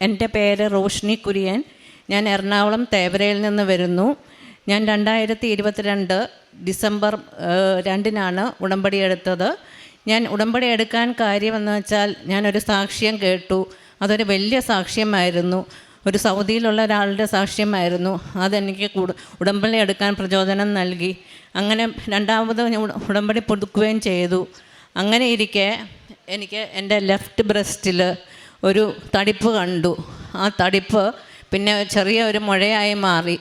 എന്റെ പേര് റോഷ്നി കുര്യൻ. ഞാൻ എറണാകുളം തേവരയിൽ നിന്ന് വരുന്നു. ഞാൻ രണ്ടായിരത്തി ഇരുപത്തിരണ്ട് ഡിസംബർ രണ്ടിനാണ് ഉടമ്പടി എടുത്തത്. ഞാൻ ഉടമ്പടി എടുക്കാൻ കാര്യമെന്ന് വെച്ചാൽ ഞാനൊരു സാക്ഷ്യം കേട്ടു. അതൊരു വലിയ സാക്ഷ്യമായിരുന്നു. ഒരു സൗദിയിലുള്ള ഒരാളുടെ സാക്ഷ്യമായിരുന്നു. അതെനിക്ക് കൂടു ഉടമ്പടി എടുക്കാൻ പ്രചോദനം നൽകി. അങ്ങനെ രണ്ടാമത് ഉടമ്പടി പുതുക്കുകയും ചെയ്തു. അങ്ങനെ ഇരിക്കെ എനിക്ക് എന്റെ ലെഫ്റ്റ് ബ്രസ്റ്റിൽ ഒരു തടിപ്പ് കണ്ടു. ആ തടിപ്പ് പിന്നെ ചെറിയ ഒരു മുഴയായി മാറി.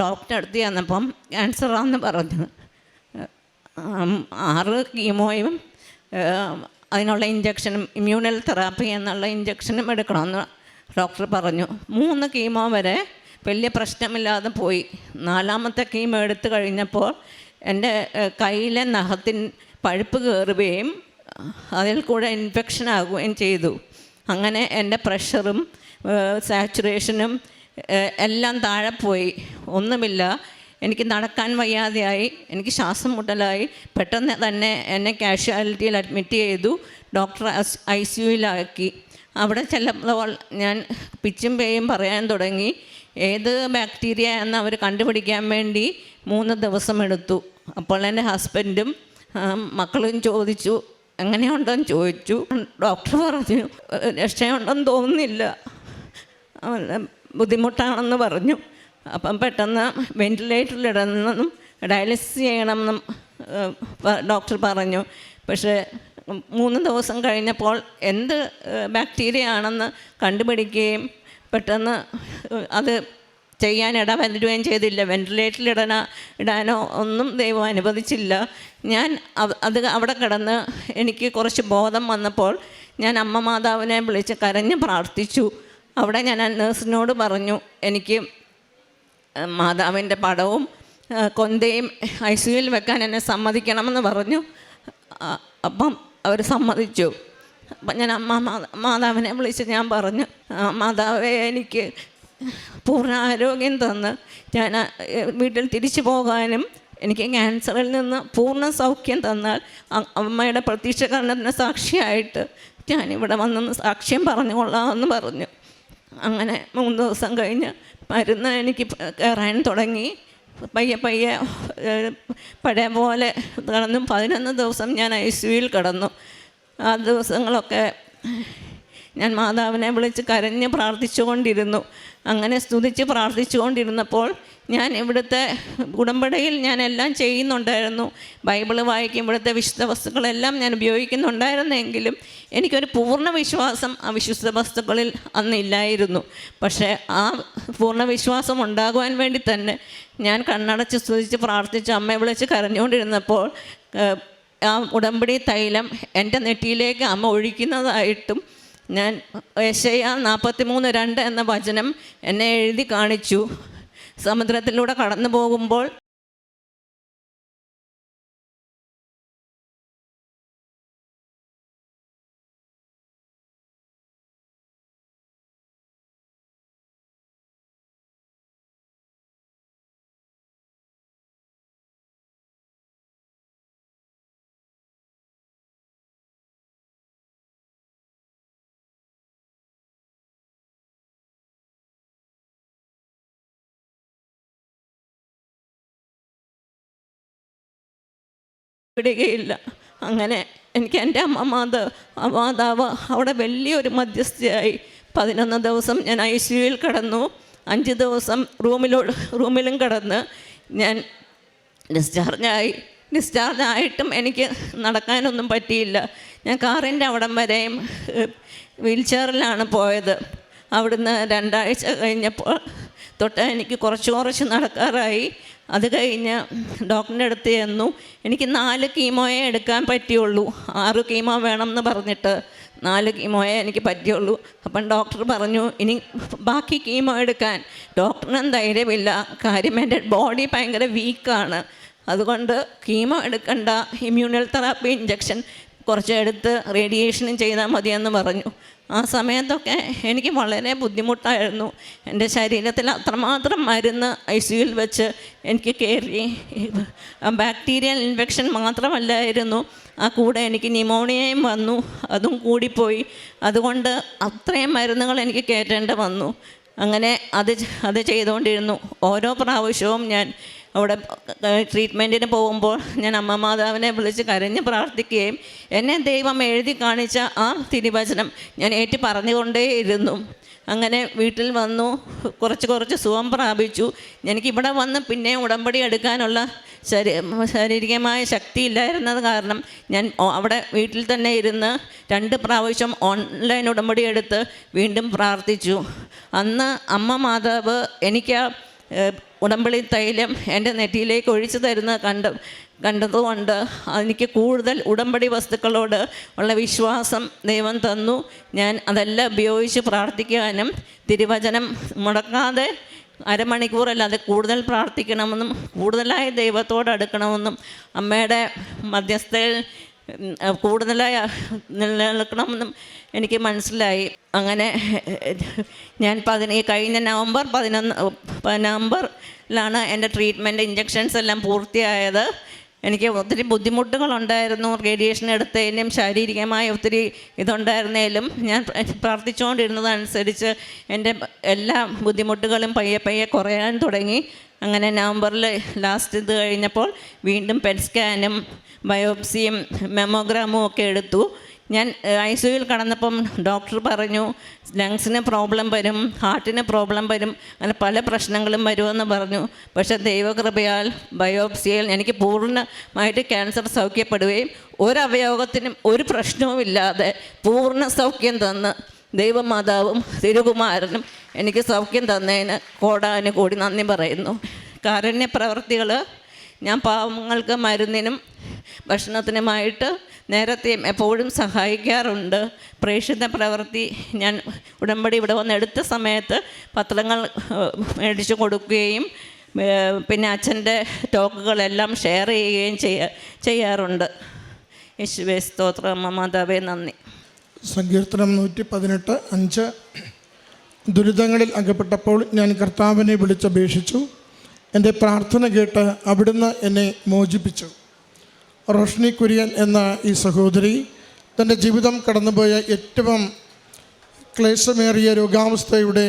ഡോക്ടറെ അടുത്ത് ചെന്നപ്പം ക്യാൻസറാന്ന് പറഞ്ഞു. ആറ് കീമോയും അതിനുള്ള ഇഞ്ചക്ഷനും ഇമ്മ്യൂണൽ തെറാപ്പി എന്നുള്ള ഇഞ്ചക്ഷനും എടുക്കണമെന്ന് ഡോക്ടർ പറഞ്ഞു. മൂന്ന് കീമോ വരെ വലിയ പ്രശ്നമില്ലാതെ പോയി. നാലാമത്തെ കീമോ എടുത്തു കഴിഞ്ഞപ്പോൾ എന്റെ കയ്യിലെ നഖത്തിൻ പഴുപ്പ് കയറുകയും അതിൽ കൂടെ ഇൻഫെക്ഷൻ ആകുകയും ചെയ്തു. അങ്ങനെ എന്റെ പ്രഷറും സാച്ചുറേഷനും എല്ലാം താഴെ പോയി. ഒന്നുമില്ല. എനിക്ക് നടക്കാൻ വയ്യാതെയായി. എനിക്ക് ശ്വാസം മുട്ടലായി. പെട്ടെന്ന് തന്നെ എന്നെ കാഷ്വാലിറ്റിയിൽ അഡ്മിറ്റ് ചെയ്തു. ഡോക്ടർ ഐ സി യുയിലാക്കി. അവിടെ ചെല്ലുമ്പോൾ ഞാൻ പിച്ചും പേയും പറയാൻ തുടങ്ങി. ഏത് ബാക്ടീരിയ എന്ന് അവർ കണ്ടുപിടിക്കാൻ വേണ്ടി മൂന്ന് ദിവസം എടുത്തു അപ്പോൾ എന്റെ ഹസ്ബൻഡും മക്കളും ചോദിച്ചു. എങ്ങനെയുണ്ടെന്ന് ചോദിച്ചു. ഡോക്ടർ പറഞ്ഞു രക്ഷയുണ്ടെന്ന് തോന്നുന്നില്ല. ബുദ്ധിമുട്ടാണെന്ന് പറഞ്ഞു. അപ്പം പെട്ടെന്ന് വെന്റിലേറ്ററിലിടണമെന്നും ഡയാലിസിസ് ചെയ്യണമെന്നും ഡോക്ടർ പറഞ്ഞു. പക്ഷേ മൂന്ന് ദിവസം കഴിഞ്ഞപ്പോൾ എന്ത് ബാക്ടീരിയ ആണെന്ന് കണ്ടുപിടിക്കുകയും പെട്ടെന്ന് അത് ചെയ്യാൻ ഇടവരുകയും ചെയ്തില്ല. വെന്റിലേറ്ററിൽ ഇടന ഇടാനോ ഒന്നും ദൈവം അനുവദിച്ചില്ല. ഞാൻ അത് അവിടെ കിടന്ന് എനിക്ക് കുറച്ച് ബോധം വന്നപ്പോൾ ഞാൻ അമ്മ മാതാവിനെ വിളിച്ച് കരഞ്ഞ് പ്രാർത്ഥിച്ചു. അവിടെ ഞാൻ നേഴ്സിനോട് പറഞ്ഞു എനിക്ക് മാതാവിന്റെ പടവും കൊന്തയും ഐ സിയുയിൽ വെക്കാൻ എന്നെ സമ്മതിക്കണമെന്ന് പറഞ്ഞു. അപ്പം അവർ സമ്മതിച്ചു. അപ്പം ഞാൻ അമ്മ മാതാ- മാതാവിനെ വിളിച്ച് ഞാൻ പറഞ്ഞു "ആ, മാതാവേ എനിക്ക് പൂർണ ആരോഗ്യം തന്ന് ഞാൻ വീട്ടിൽ തിരിച്ചു പോകാനും എനിക്ക് ക്യാൻസറിൽ നിന്ന് പൂർണ സൗഖ്യം തന്നാൽ അമ്മയുടെ പ്രത്യക്ഷകരണത്തിന് സാക്ഷിയായിട്ട് ഞാനിവിടെ വന്നൊന്ന് സാക്ഷ്യം പറഞ്ഞുകൊള്ളാമെന്ന് പറഞ്ഞു. അങ്ങനെ മൂന്ന് ദിവസം കഴിഞ്ഞ് മരുന്ന് എനിക്ക് കയറാൻ തുടങ്ങി. പയ്യെ പയ്യെ പഴയ പോലെ കിടന്നു പതിനൊന്ന് ദിവസം ഞാൻ ഐ സിയുയിൽ കിടന്നു. ആ ദിവസങ്ങളൊക്കെ ഞാൻ മാതാവിനെ വിളിച്ച് കരഞ്ഞ് പ്രാർത്ഥിച്ചുകൊണ്ടിരുന്നു. അങ്ങനെ സ്തുതിച്ച് പ്രാർത്ഥിച്ചുകൊണ്ടിരുന്നപ്പോൾ ഞാൻ ഇവിടുത്തെ ഉടമ്പടിയിൽ ഞാൻ എല്ലാം ചെയ്യുന്നുണ്ടായിരുന്നു. ബൈബിൾ വായിക്കും ഇവിടുത്തെ വിശുദ്ധ വസ്തുക്കളെല്ലാം ഞാൻ ഉപയോഗിക്കുന്നുണ്ടായിരുന്നെങ്കിലും എനിക്കൊരു പൂർണ വിശ്വാസം ആ വിശുദ്ധ വസ്തുക്കളിൽ അന്നില്ലായിരുന്നു പക്ഷേ ആ പൂർണ വിശ്വാസം ഉണ്ടാകുവാൻ വേണ്ടി തന്നെ ഞാൻ കണ്ണടച്ച് സ്തുതിച്ച് പ്രാർത്ഥിച്ച് അമ്മയെ വിളിച്ച് കരഞ്ഞുകൊണ്ടിരുന്നപ്പോൾ ആ ഉടമ്പടി തൈലം എന്റെ നെറ്റിയിലേക്ക് അമ്മ ഒഴിക്കുന്നതായിട്ടും ഞാൻ യശയ നാൽപ്പത്തി മൂന്ന് രണ്ട് എന്ന വചനം എന്നെ എഴുതി കാണിച്ചു. സമുദ്രത്തിലൂടെ കടന്നു പോകുമ്പോൾ വിടുകയില്ല അങ്ങനെ എനിക്ക് എന്റെ അമ്മ മാത മാതാവ് അവിടെ വലിയൊരു മധ്യസ്ഥയായി. പതിനൊന്ന് ദിവസം ഞാൻ ഐ സി യുയിൽ കിടന്നു. അഞ്ച് ദിവസം റൂമിലോ റൂമിലും കിടന്ന് ഞാൻ ഡിസ്ചാർജായി. ഡിസ്ചാർജ് ആയിട്ടും എനിക്ക് നടക്കാനൊന്നും പറ്റിയില്ല. ഞാൻ കാറിന്റെ അവിടം വരെയും വീൽ ചെയറിലാണ് പോയത്. അവിടുന്ന് രണ്ടാഴ്ച കഴിഞ്ഞപ്പോൾ തൊട്ട് എനിക്ക് കുറച്ച് കുറച്ച് നടക്കാറായി. അത് കഴിഞ്ഞ് ഡോക്ടറിന്റെ അടുത്ത് ചെന്നു. എനിക്ക് നാല് കീമോയെ എടുക്കാൻ പറ്റിയുള്ളൂ. ആറ് കീമോ വേണം എന്ന് പറഞ്ഞിട്ട് നാല് കീമോയെ എനിക്ക് പറ്റിയുള്ളൂ. അപ്പം ഡോക്ടർ പറഞ്ഞു ഇനി ബാക്കി കീമോ എടുക്കാൻ. ഡോക്ടറിനും ധൈര്യമില്ല. കാര്യം എന്റെ ബോഡി ഭയങ്കര വീക്കാണ്. അതുകൊണ്ട് കീമോ എടുക്കണ്ട. ഇമ്മ്യൂണൽ തെറാപ്പി ഇഞ്ചക്ഷൻ കുറച്ച് എടുത്ത് റേഡിയേഷനും ചെയ്താൽ മതിയെന്ന് പറഞ്ഞു. ആ സമയത്തൊക്കെ എനിക്ക് വളരെ ബുദ്ധിമുട്ടായിരുന്നു. എന്റെ ശരീരത്തിൽ അത്രമാത്രം മരുന്ന് ഐ സിയിൽ വെച്ച് എനിക്ക് കയറി ബാക്ടീരിയൽ ഇൻഫെക്ഷൻ മാത്രമല്ലായിരുന്നു. ആ കൂടെ എനിക്ക് ന്യൂമോണിയയും വന്നു. അതും കൂടിപ്പോയി. അതുകൊണ്ട് അത്രയും മരുന്നുകൾ എനിക്ക് കയറ്റേണ്ടി വന്നു. അങ്ങനെ അത് അത് ചെയ്തുകൊണ്ടിരുന്നു. ഓരോ പ്രാവശ്യവും ഞാൻ അവിടെ ട്രീറ്റ്മെന്റിന് പോകുമ്പോൾ ഞാൻ അമ്മ മാതാവിനെ വിളിച്ച് കരഞ്ഞ് പ്രാർത്ഥിക്കുകയും എന്നെ ദൈവം എഴുതി കാണിച്ച ആ തിരുവചനം ഞാൻ ഏറ്റു പറഞ്ഞുകൊണ്ടേയിരുന്നു. അങ്ങനെ വീട്ടിൽ വന്നു കുറച്ച് കുറച്ച് സുഖം പ്രാപിച്ചു. എനിക്ക് ഇവിടെ വന്ന് പിന്നെ ഉടമ്പടി എടുക്കാനുള്ള ശരീ ശാരീരികമായ ശക്തി ഇല്ലായിരുന്നത് കാരണം ഞാൻ അവിടെ വീട്ടിൽ തന്നെ ഇരുന്ന് രണ്ട് പ്രാവശ്യം ഓൺലൈൻ ഉടമ്പടി എടുത്ത് വീണ്ടും പ്രാർത്ഥിച്ചു. അന്ന് അമ്മ മാതാവ് എനിക്ക് ഉടമ്പടി തൈലം എന്റെ നെറ്റിയിലേക്ക് ഒഴിച്ചു തരുന്ന കണ്ട് കണ്ടതുകൊണ്ട് എനിക്ക് കൂടുതൽ ഉടമ്പടി വസ്തുക്കളോട് ഉള്ള വിശ്വാസം ദൈവം തന്നു. ഞാൻ അതെല്ലാം ഉപയോഗിച്ച് പ്രാർത്ഥിക്കാനും തിരുവചനം മുടക്കാതെ അരമണിക്കൂറല്ലാതെ കൂടുതൽ പ്രാർത്ഥിക്കണമെന്നും കൂടുതലായി ദൈവത്തോട് അടുക്കണമെന്നും അമ്മയുടെ മധ്യസ്ഥയിൽ കൂടുതലായി നിലനിൽക്കണമെന്നും എനിക്ക് മനസ്സിലായി. അങ്ങനെ ഞാൻ പതിന ഈ കഴിഞ്ഞ നവംബർ പതിനൊന്ന് നവംബറിലാണ് എന്റെ ട്രീറ്റ്മെന്റ് ഇഞ്ചക്ഷൻസ് എല്ലാം പൂർത്തിയായത്. എനിക്ക് ഒത്തിരി ബുദ്ധിമുട്ടുകളുണ്ടായിരുന്നു. റേഡിയേഷൻ എടുത്തതിനും ശാരീരികമായ ഒത്തിരി ഇതുണ്ടായിരുന്നേലും ഞാൻ പ്രാർത്ഥിച്ചുകൊണ്ടിരുന്നതനുസരിച്ച് എന്റെ എല്ലാ ബുദ്ധിമുട്ടുകളും പയ്യെ പയ്യെ കുറയാൻ തുടങ്ങി. അങ്ങനെ നവംബറിൽ ലാസ്റ്റ് ഇത് കഴിഞ്ഞപ്പോൾ വീണ്ടും പെറ്റ് സ്കാനും ബയോപ്സിയും മെമ്മോഗ്രാമും ഒക്കെ എടുത്തു. ഞാൻ ഐ സിയുയിൽ കടന്നപ്പം ഡോക്ടർ പറഞ്ഞു ലങ്സിന് പ്രോബ്ലം വരും ഹാർട്ടിന് പ്രോബ്ലം വരും അങ്ങനെ പല പ്രശ്നങ്ങളും വരുമെന്ന് പറഞ്ഞു. പക്ഷേ ദൈവകൃപയാൽ ബയോപ്സിയിൽ എനിക്ക് പൂർണമായിട്ട് ക്യാൻസർ സൗഖ്യപ്പെടുകയും ഒരവയോഗത്തിനും ഒരു പ്രശ്നവും ഇല്ലാതെ പൂർണ സൗഖ്യം തന്ന്. ദൈവമാതാവും തിരുകുമാരനും എനിക്ക് സൗഖ്യം തന്നതിന് കോടാനു കൂടി നന്ദി പറയുന്നു. കാരുണ്യ പ്രവർത്തികൾ ഞാൻ പാവങ്ങൾക്ക് മരുന്നിനും ഭക്ഷണത്തിനുമായിട്ട് നേരത്തെയും എപ്പോഴും സഹായിക്കാറുണ്ട്. പ്രേക്ഷിത പ്രവൃത്തി ഞാൻ ഉടമ്പടി ഇവിടെ വന്ന് എടുത്ത സമയത്ത് പത്രങ്ങൾ മേടിച്ചു കൊടുക്കുകയും പിന്നെ അച്ഛന്റെ ടോക്കുകളെല്ലാം ഷെയർ ചെയ്യുകയും ചെയ്യാറുണ്ട്. യേശുവേ സ്തോത്രം മാതാവേ നന്ദി. സങ്കീർത്തനം നൂറ്റി പതിനെട്ട് അഞ്ച്. ദുരിതങ്ങളിൽ അകപ്പെട്ടപ്പോൾ ഞാൻ കർത്താവിനെ വിളിച്ചപേക്ഷിച്ചു. എന്റെ പ്രാർത്ഥന കേട്ട് അവിടുന്ന് എന്നെ മോചിപ്പിച്ചു. റോഷ്നി കുര്യൻ എന്ന ഈ സഹോദരി തന്റെ ജീവിതം കടന്നുപോയ ഏറ്റവും ക്ലേശമേറിയ രോഗാവസ്ഥയുടെ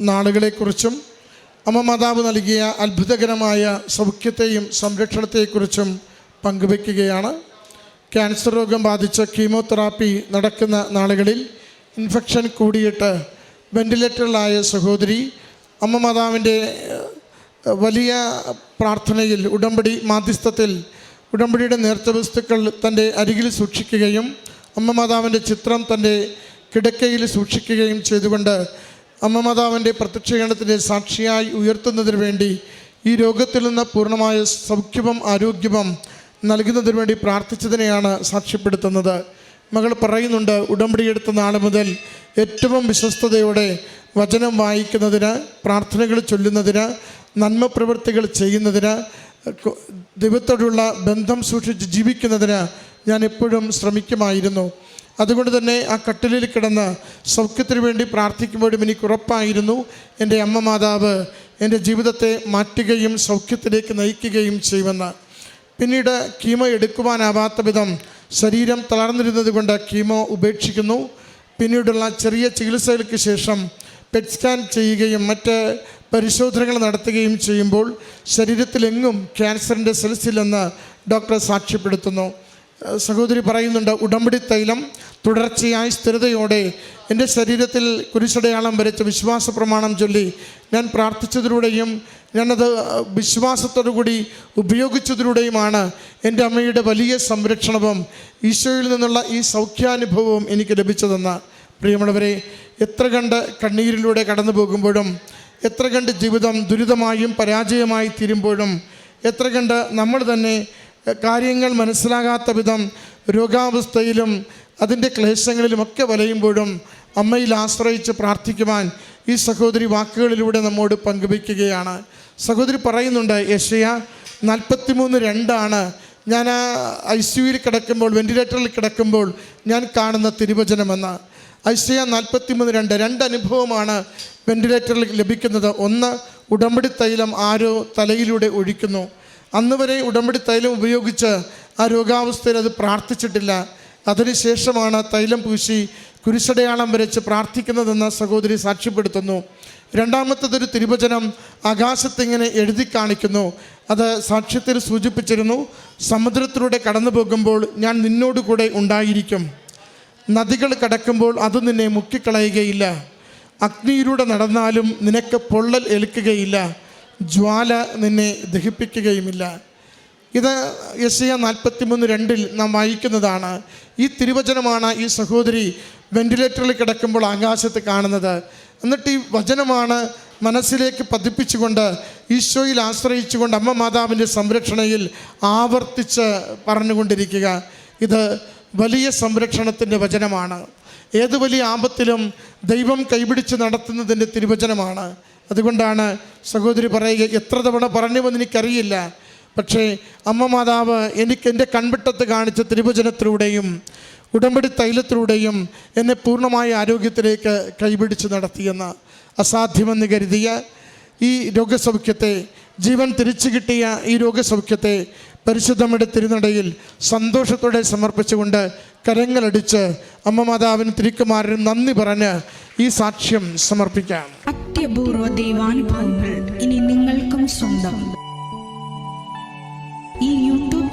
നാളുകളെക്കുറിച്ചും അമ്മ മാതാവ് നൽകിയ അത്ഭുതകരമായ സൗഖ്യത്തെയും സംരക്ഷണത്തെക്കുറിച്ചും പങ്കുവയ്ക്കുകയാണ്. ക്യാൻസർ രോഗം ബാധിച്ച കീമോതെറാപ്പി നടക്കുന്ന നാളുകളിൽ ഇൻഫെക്ഷൻ കൂടിയിട്ട് വെന്റിലേറ്ററിലായ സഹോദരി അമ്മ മാതാവിന്റെ വലിയ പ്രാർത്ഥനയിൽ ഉടമ്പടി മാധ്യസ്ഥത്തിൽ ഉടമ്പടിയുടെ നേർച്ച വസ്തുക്കൾ തന്റെ അരികിൽ സൂക്ഷിക്കുകയും അമ്മ മാതാവിന്റെ ചിത്രം തന്റെ കിടക്കയിൽ സൂക്ഷിക്കുകയും ചെയ്തുകൊണ്ട് അമ്മ മാതാവിന്റെ പ്രത്യക്ഷീകരണത്തിന്റെ സാക്ഷിയായി ഉയർത്തുന്നതിന് വേണ്ടി ഈ രോഗത്തിൽ നിന്ന് പൂർണമായ സൗഖ്യവും ആരോഗ്യവും നൽകുന്നതിന് വേണ്ടി പ്രാർത്ഥിച്ചതിനെയാണ് സാക്ഷ്യപ്പെടുത്തുന്നത്. മകൾ പറയുന്നുണ്ട് ഉടമ്പടി എടുത്ത നാൾ മുതൽ ഏറ്റവും വിശ്വസ്തയോടെ വചനം വായിക്കുന്നതിന് പ്രാർത്ഥനകൾ ചൊല്ലുന്നതിന് നന്മ പ്രവൃത്തികൾ ചെയ്യുന്നതിന് ദൈവത്തോടുള്ള ബന്ധം സൂക്ഷിച്ച് ജീവിക്കുന്നതിന് ഞാൻ എപ്പോഴും ശ്രമിക്കുമായിരുന്നു. അതുകൊണ്ട് തന്നെ ആ കട്ടിലിൽ കിടന്ന് സൗഖ്യത്തിന് വേണ്ടി പ്രാർത്ഥിക്കുമ്പോഴും എനിക്ക് ഉറപ്പായിരുന്നു. എന്റെ അമ്മ മാതാവ് എന്റെ ജീവിതത്തെ മാറ്റുകയും സൗഖ്യത്തിലേക്ക് നയിക്കുകയും ചെയ്യുമെന്ന്. പിന്നീട് കീമോ എടുക്കുവാനാവാത്ത വിധം ശരീരം തളർന്നിരുന്നത് കൊണ്ട് കീമോ ഉപേക്ഷിക്കുന്നു. പിന്നീടുള്ള ചെറിയ ചികിത്സകൾക്ക് ശേഷം പെറ്റ് സ്കാൻ ചെയ്യുകയും മറ്റ് പരിശോധനകൾ നടത്തുകയും ചെയ്യുമ്പോൾ ശരീരത്തിലെങ്ങും ക്യാൻസറിന്റെ സെൽസ് ഇല്ലെന്ന് ഡോക്ടർ സാക്ഷ്യപ്പെടുത്തുന്നു. സഹോദരി പറയുന്നുണ്ട് ഉടമ്പടി തൈലം തുടർച്ചയായി സ്ഥിരതയോടെ എന്റെ ശരീരത്തിൽ കുരിശടയാളം വരച്ച് വിശ്വാസ പ്രമാണം ചൊല്ലി ഞാൻ പ്രാർത്ഥിച്ചതിലൂടെയും ഞാനത് വിശ്വാസത്തോടു കൂടി ഉപയോഗിച്ചതിലൂടെയുമാണ് എന്റെ അമ്മയുടെ വലിയ സംരക്ഷണവും ഈശോയിൽ നിന്നുള്ള ഈ സൗഖ്യാനുഭവവും എനിക്ക് ലഭിച്ചതെന്ന്. പ്രിയമുള്ളവരെ എത്ര കണ്ട് കണ്ണീരിലൂടെ കടന്നു പോകുമ്പോഴും എത്ര കണ്ട് ജീവിതം ദുരിതമായും പരാജയമായി തീരുമ്പോഴും എത്ര കണ്ട് നമ്മൾ തന്നെ കാര്യങ്ങൾ മനസ്സിലാകാത്ത വിധം രോഗാവസ്ഥയിലും അതിന്റെ ക്ലേശങ്ങളിലുമൊക്കെ വലയുമ്പോഴും അമ്മയിൽ ആശ്രയിച്ച് പ്രാർത്ഥിക്കുവാൻ ഈ സഹോദരി വാക്കുകളിലൂടെ നമ്മോട് പങ്കുവയ്ക്കുകയാണ്. സഹോദരി പറയുന്നുണ്ട് യശയ നാൽപ്പത്തിമൂന്ന് രണ്ടാണ്. ഞാൻ ഐ സിയുയിൽ കിടക്കുമ്പോൾ വെന്റിലേറ്ററിൽ കിടക്കുമ്പോൾ ഞാൻ കാണുന്ന തിരുവചനമെന്ന്. ഐസിയ നാൽപ്പത്തിമൂന്ന് രണ്ട്. രണ്ട് അനുഭവമാണ് വെന്റിലേറ്ററിൽ ലഭിക്കുന്നത്. ഒന്ന് ഉടമ്പടി തൈലം ആരോ തലയിലൂടെ ഒഴിക്കുന്നു. അന്ന് വരെ ഉടമ്പടി തൈലം ഉപയോഗിച്ച് ആ രോഗാവസ്ഥയിൽ അത് പ്രാർത്ഥിച്ചിട്ടില്ല. അതിനുശേഷമാണ് തൈലം പൂശി കുരിശടയാളം വരച്ച് പ്രാർത്ഥിക്കുന്നതെന്ന് സഹോദരി സാക്ഷ്യപ്പെടുത്തുന്നു. രണ്ടാമത്തതൊരു തിരുവചനം ആകാശത്തിങ്ങനെ എഴുതി കാണിക്കുന്നു. അത് സാക്ഷ്യത്തിൽ സൂചിപ്പിച്ചിരുന്നു സമുദ്രത്തിലൂടെ കടന്നു പോകുമ്പോൾ ഞാൻ നിന്നോട് കൂടെ ഉണ്ടായിരിക്കും. നദികൾ കടക്കുമ്പോൾ അത് നിന്നെ മുക്കിക്കളയുകയില്ല. അഗ്നിയിലൂടെ നടന്നാലും നിനക്ക് പൊള്ളൽ ഏൽക്കുകയില്ല. ജ്വാല നിന്നെ ദഹിപ്പിക്കുകയുമില്ല. ഇത് യശയ നാൽപ്പത്തിമൂന്ന് രണ്ടിൽ നാം വായിക്കുന്നതാണ്. ഈ തിരുവചനമാണ് ഈ സഹോദരി വെന്റിലേറ്ററിൽ കിടക്കുമ്പോൾ ആകാശത്ത് കാണുന്നത്. എന്നിട്ട് ഈ വചനമാണ് മനസ്സിലേക്ക് പതിപ്പിച്ചുകൊണ്ട് ഈശോയിൽ ആശ്രയിച്ചുകൊണ്ട് അമ്മ മാതാവിന്റെ സംരക്ഷണയിൽ ആവർത്തിച്ച് പറഞ്ഞുകൊണ്ടിരിക്കുക. ഇത് വലിയ സംരക്ഷണത്തിന്റെ വചനമാണ്. ഏത് വലിയ ആപത്തിലും ദൈവം കൈപിടിച്ച് നടത്തുന്നതിന്റെ തിരുവചനമാണ്. അതുകൊണ്ടാണ് സഹോദരി പറയുക എത്ര തവണ പറഞ്ഞുവെന്ന് എനിക്കറിയില്ല. പക്ഷേ അമ്മ മാതാവ് എനിക്ക് എന്റെ കൺവിട്ടത്ത് കാണിച്ച തിരുവചനത്തിലൂടെയും ഉടമ്പടി തൈലത്തിലൂടെയും എന്നെ പൂർണമായ ആരോഗ്യത്തിലേക്ക് കൈപിടിച്ച് നടത്തിയെന്ന് അസാധ്യമെന്ന് കരുതിയ ഈ രോഗസൗഖ്യത്തെ ജീവൻ തിരിച്ചു കിട്ടിയ ഈ രോഗസൗഖ്യത്തെ പരിശുദ്ധമ്മയുടെ തിരുനടയിൽ സന്തോഷത്തോടെ സമർപ്പിച്ചുകൊണ്ട് കരങ്ങളടിച്ച് അമ്മ മാതാവിന് തിരിക്കുമാരനും നന്ദി പറഞ്ഞ് ഈ സാക്ഷ്യം സമർപ്പിക്കാം. അത്യപൂർവ ദൈവാനുഭവങ്ങൾ ഇനി നിങ്ങൾക്കും സ്വന്തം.